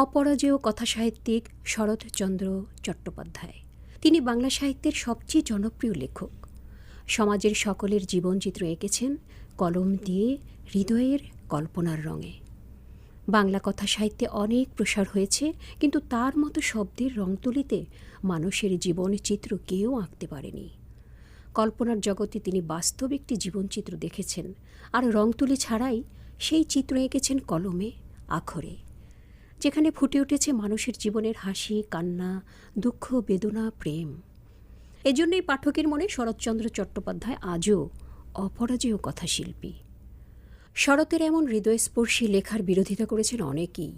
অপরাজেয় কথাসাহিত্যিক শরৎচন্দ্র চট্টোপাধ্যায়। তিনি বাংলা সাহিত্যের সবচেয়ে জনপ্রিয় লেখক। সমাজের সকলের জীবনচিত্র এঁকেছেন কলম দিয়ে হৃদয়ের কল্পনার রঙে। বাংলা কথা সাহিত্যে অনেক প্রসার হয়েছে, কিন্তু তার মতো শব্দের রং তুলিতে মানুষের জীবন চিত্র কেউ আঁকতে পারেনি। কল্পনার জগতে তিনি বাস্তব একটি জীবনচিত্র দেখেছেন। আর রং তুলি ছাড়াই সেই চিত্র এঁকেছেন কলমে, আখরে। যেখানে ফুটে উঠেছে মানুষের জীবনের হাসি, কান্না, দুঃখ, বেদনা, প্রেম। এজন্যই পাঠকের মনে শরৎচন্দ্র চট্টোপাধ্যায় আজও অপরাজেয় কথাশিল্পী। শরতের এমন হৃদয়স্পর্শী লেখার বিরোধিতা করেছেন অনেকেই।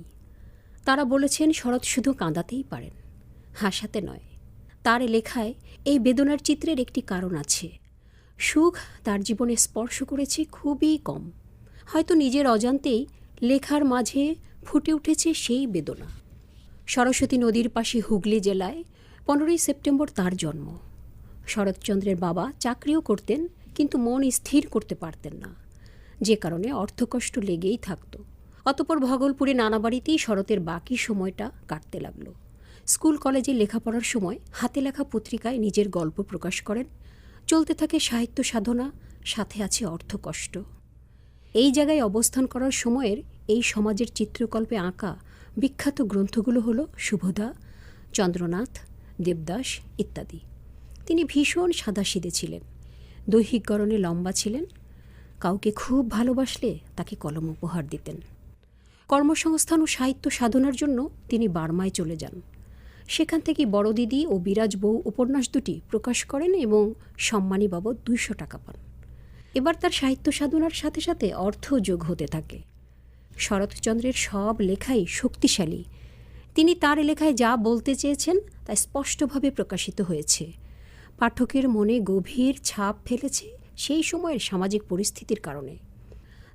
তারা বলেছেন, শরৎ শুধু কাঁদাতেই পারেন, হাসাতে নয়। তার লেখায় এই বেদনার চিত্রের একটি কারণ আছে। সুখ তার জীবনে স্পর্শ করেছে খুবই কম। হয়তো নিজের অজান্তেই লেখার মাঝে ফুটে উঠেছে সেই বেদনা। সরস্বতী নদীর পাশে হুগলি জেলায় পনেরোই সেপ্টেম্বর তার জন্ম। শরৎচন্দ্রের বাবা চাকরিও করতেন, কিন্তু মন স্থির করতে পারতেন না। যে কারণে অর্থকষ্ট লেগেই থাকত। অতপর ভগলপুরে নানা বাড়িতেই শরতের বাকি সময়টা কাটতে লাগল। স্কুল, কলেজে লেখাপড়ার সময় হাতে লেখা পত্রিকায় নিজের গল্প প্রকাশ করেন। চলতে থাকে সাহিত্য সাধনা, সাথে আছে অর্থকষ্ট। এই জায়গায় অবস্থান করার সময়ের এই সমাজের চিত্রকল্পে আঁকা বিখ্যাত গ্রন্থগুলো হলো শুভদা চন্দ্রনাথ, দেবদাস ইত্যাদি। তিনি ভীষণ সাদাসিদে ছিলেন। দৈহিক গড়নে লম্বা ছিলেন। কাউকে খুব ভালোবাসলে তাকে কলম উপহার দিতেন। কর্মসংস্থান ও সাহিত্য সাধনার জন্য তিনি বার্মায় চলে যান। সেখান থেকে বড় দিদি ও বিরাজ বউ উপন্যাস দুটি প্রকাশ করেন এবং সম্মানী বাবদ দুইশো টাকা পান। এবার তার সাহিত্য সাধনার সাথে সাথে অর্থ যোগ হতে থাকে। শরৎচন্দ্রের সব লেখাই শক্তিশালী। তিনি তার লেখায় যা বলতে চেয়েছেন, তা স্পষ্টভাবে প্রকাশিত হয়েছে। পাঠকের মনে গভীর ছাপ ফেলেছে সেই সময়ের সামাজিক পরিস্থিতির কারণে।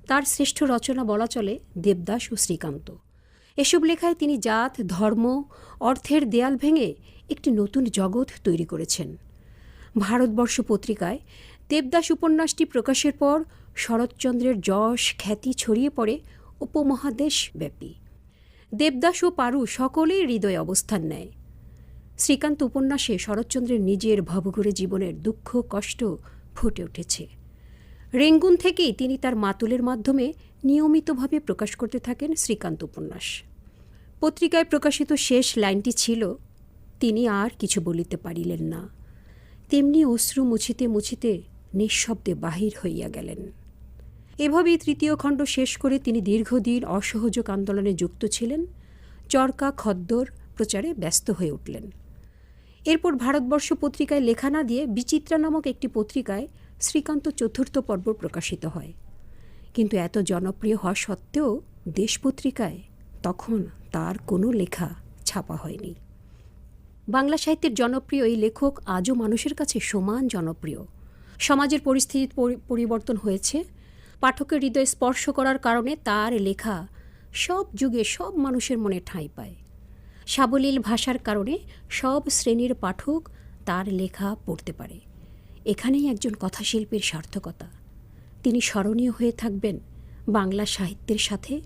তার শ্রেষ্ঠ রচনা বলা চলে দেবদাস ও শ্রীকান্ত। এসব লেখায় তিনি জাত, ধর্ম, অর্থের দেয়াল ভেঙে একটি নতুন জগৎ তৈরি করেছেন। ভারতবর্ষ পত্রিকায় দেবদাস উপন্যাসটি প্রকাশের পর শরৎচন্দ্রের যশ খ্যাতি ছড়িয়ে পড়ে উপমহাদেশ ব্যাপী। দেবদাস ও পারু সকলেই হৃদয়ে অবস্থান নেয়। শ্রীকান্ত উপন্যাসে শরৎচন্দ্রের নিজের ভবঘুরে জীবনের দুঃখ, কষ্ট ফুটে উঠেছে। রেঙ্গুন থেকেই তিনি তার মাতুলের মাধ্যমে নিয়মিতভাবে প্রকাশ করতে থাকেন শ্রীকান্ত উপন্যাস। পত্রিকায় প্রকাশিত শেষ লাইনটি ছিল, তিনি আর কিছু বলিতে পারিলেন না। তেমনি অশ্রু মুছিতে মুছিতে নিঃশব্দে বাহির হইয়া গেলেন। এভাবেই তৃতীয় খণ্ড শেষ করে তিনি দীর্ঘদিন অসহযোগ আন্দোলনে যুক্ত ছিলেন, চরকা খদ্দর প্রচারে ব্যস্ত হয়ে উঠলেন। এরপর ভারতবর্ষ পত্রিকায় লেখা না দিয়ে বিচিত্রা নামক একটি পত্রিকায় শ্রীকান্ত চতুর্থ পর্ব প্রকাশিত হয়। কিন্তু এত জনপ্রিয় হওয়া সত্ত্বেও দেশ পত্রিকায় তখন তার কোনো লেখা ছাপা হয়নি। বাংলা সাহিত্যের জনপ্রিয় এই লেখক আজও মানুষের কাছে সমান জনপ্রিয়। সমাজের পরিস্থিতি পরি- পরিবর্তন হয়েছে পাঠকের হৃদয় স্পর্শ করার কারণে তার লেখা সব যুগে সব মানুষের মনে ঠাঁই পায়। সাবলীল ভাষার কারণে সব শ্রেণির পাঠক তার লেখা পড়তে পারে। এখানেই একজন কথাশিল্পীর সার্থকতা। তিনি স্মরণীয় হয়ে থাকবেন বাংলা সাহিত্যের সাথে,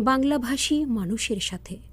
বাংলাভাষী মানুষের সাথে।